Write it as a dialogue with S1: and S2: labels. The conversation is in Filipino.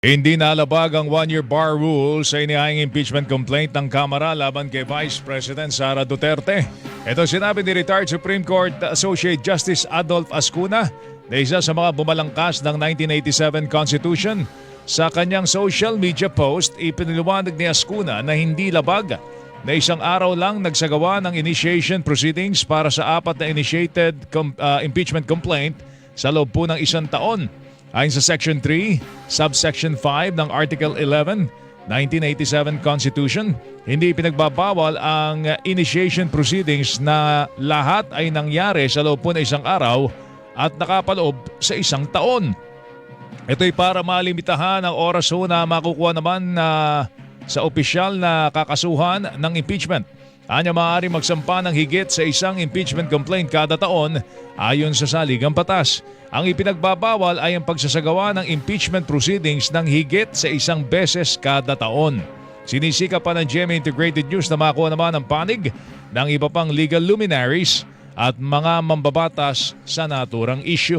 S1: Hindi nalabag ang one-year bar rule sa inihayang impeachment complaint ng Kamara laban kay Vice President Sara Duterte. Ito sinabi ni retired Supreme Court Associate Justice Adolf Ascuna na isa sa mga bumalangkas ng 1987 Constitution. Sa kanyang social media post, ipiniliwanag ni Ascuna na hindi labag na isang araw lang nagsagawa ng initiation proceedings para sa apat na initiated com- uh, impeachment complaint sa loob po ng isang taon. Ayon sa Section 3, Subsection 5 ng Article 11, 1987 Constitution, hindi pinagbabawal ang initiation proceedings na lahat ay nangyari sa loob po ng isang araw at nakapaloob sa isang taon. Ito'y para malimitahan ang oras ho na makukuha naman na sa opisyal na kakasuhan ng impeachment. Anya maaari magsampa ng higit sa isang impeachment complaint kada taon ayon sa saligang batas. Ang ipinagbabawal ay ang pagsasagawa ng impeachment proceedings ng higit sa isang beses kada taon. Sinisika pa ng GMA Integrated News na makuha naman ang panig ng iba pang legal luminaries at mga mambabatas sa naturang issue.